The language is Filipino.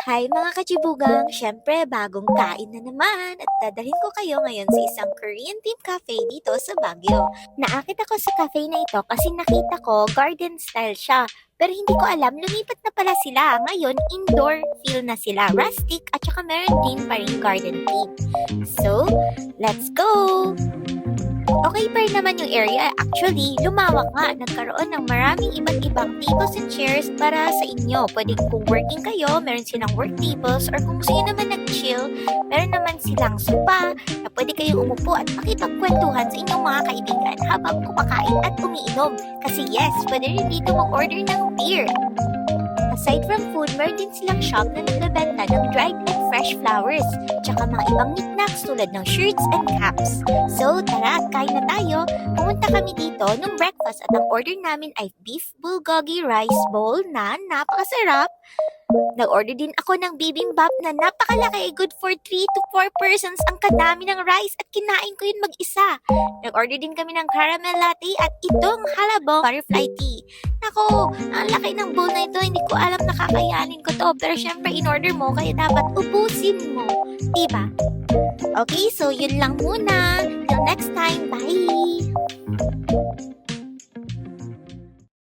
Hi mga kachibugang! Siyempre, bagong kain na naman at dadalhin ko kayo ngayon sa isang Korean themed cafe dito sa Baguio. Naakit ako sa cafe na ito kasi nakita ko garden style siya. Pero hindi ko alam, lumipat na pala sila. Ngayon, indoor feel na sila. Rustic at saka meron din pa rin garden theme. So, let's go! Okay pa rin naman yung area. Actually, lumawak nga. Nagkaroon ng maraming iba't ibang tables and chairs para sa inyo. Pwede kung working kayo, meron silang work tables or kung gusto naman nag-chill, meron naman silang sopa na pwede kayong umupo at makipagkwentuhan sa inyong mga kaibigan habang kumakain at umiinom. Kasi yes, pwede rin dito mag-order ng beer. Aside from food, meron din silang shop na nagbebenta ng dried and fresh flowers, tsaka mga ibang knickknacks tulad ng shirts and caps. So, tara at kain na tayo. Pumunta kami dito nung breakfast at ang order namin ay beef bulgogi rice bowl na napakasarap. Nag-order din ako ng bibimbap na napakalaki, good for 3 to 4 persons ang kadami ng rice at kinain ko yun mag-isa. Nag-order din kami ng caramel latte at itong halabong butterfly tea. Nako, ang laki ng bowl na ito, hindi ko alam nakakayanin ko to. Pero syempre, in-order mo, kaya dapat ubusin mo. Diba? Okay, so yun lang muna.